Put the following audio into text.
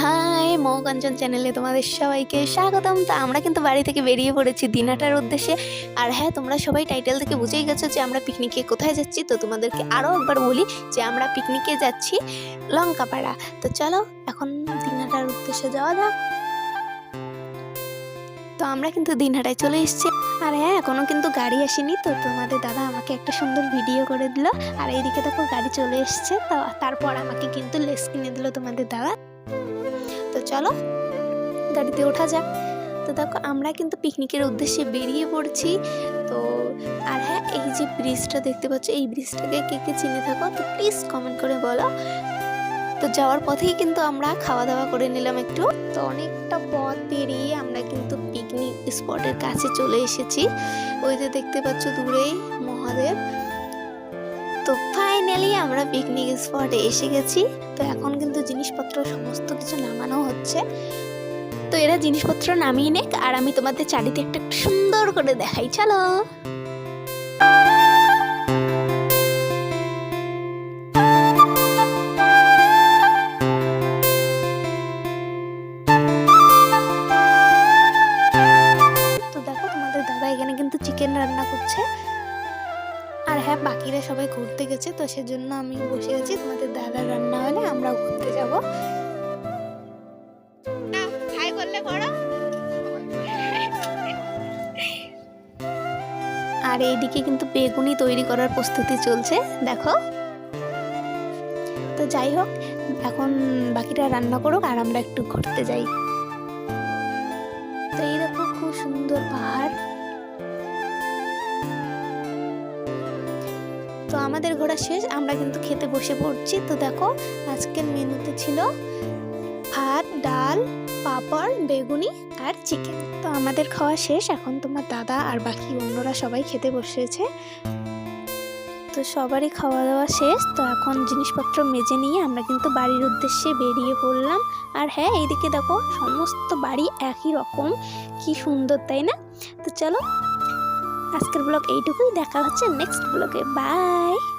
High মৌকাঞ্চন চ্যানেলে তোমাদের সবাইকে স্বাগতম। তো আমরা কিন্তু বাড়ি থেকে বেরিয়ে পড়েছি দিনাটার উদ্দেশ্যে। আর হ্যাঁ তোমরা সবাই টাইটেল থেকে বুঝেই গেছো যে আমরা পিকনিকে কোথায় যাচ্ছি। তো তোমাদেরকে আরও একবার বলি যে আমরা পিকনিকে যাচ্ছি লঙ্কাপাড়া। তো চলো, এখন দিনাটার উদ্দেশ্যে যাওয়া যাক। তো আমরা কিন্তু দিনহাটায় চলে এসেছি। আর হ্যাঁ এখনও কিন্তু গাড়ি আসেনি। তো তোমাদের দাদা আমাকে একটা সুন্দর ভিডিও করে দিল। আর এইদিকে দেখো, গাড়ি চলে এসছে। তো তারপর আমাকে কিন্তু লেস কিনে দিল তোমাদের দাদা। তো চলো, গাড়িতে ওঠা যাক। তো দেখো, আমরা কিন্তু পিকনিকের উদ্দেশ্যে বেরিয়ে পড়ছি। তো, আর হ্যাঁ এই যে ব্রিজটা দেখতে পাচ্ছ, এই ব্রিজটাকে কে কে চিনে থাকো? তো প্লিজ কমেন্ট করে বলো। তো যাওয়ার পথেই কিন্তু আমরা খাওয়া দাওয়া করে নিলাম একটু। তো অনেকটা পথ পেরিয়ে আমরা কিন্তু পিকনিক স্পটের কাছে চলে এসেছি। ওই যে দেখতে পাচ্ছ দূরেই মহাদেব। ফাইনালি আমরা পিকনিক স্পটে এসে গেছি। তো এখন কিন্তু জিনিসপত্র সমস্ত কিছু নামানো হচ্ছে। তো এরা জিনিসপত্র নামিয়ে নেক, আর আমি তোমাদের চারিদিকটা একটু সুন্দর করে দেখাই। চলো। তো দেখো তোমাদের দাদা এখানে কিন্তু চিকেন রান্না করছে। আর হ্যাঁ বাকিরা সবাই ঘুরতে গেছে তো সেজন্য আমি বসে আছি। তোমাদের দাদার রান্না হলে আমরা ঘুরতে যাব। হাই করলে করো। আর এইদিকে কিন্তু বেগুনি তৈরি করার প্রস্তুতি চলছে দেখো। তো যাই হোক এখন বাকিটা রান্না করুক আর আমরা একটু ঘুরতে যাই। তো এই দেখো খুব সুন্দর পাহাড় তো আমাদের ঘোরা শেষ, আমরা কিন্তু খেতে বসে পড়ছি। তো দেখো, আজকের মেনুতে ছিল ভাত, ডাল, পাপড়, বেগুনি আর চিকেন। তো আমাদের খাওয়া শেষ, এখন তোমার দাদা আর বাকি অন্যরা সবাই খেতে বসেছে। তো সবারই খাওয়া দাওয়া শেষ, তো এখন জিনিসপত্র মেজে নিয়ে আমরা কিন্তু বাড়ির উদ্দেশ্যে বেরিয়ে পড়লাম। আর হ্যাঁ এইদিকে দেখো, সমস্ত বাড়ি একই রকম। কি সুন্দর, তাই না? তো চলো আজকের ব্লগ এইটুকুই। দেখা হচ্ছে নেক্সট ব্লগে। বাই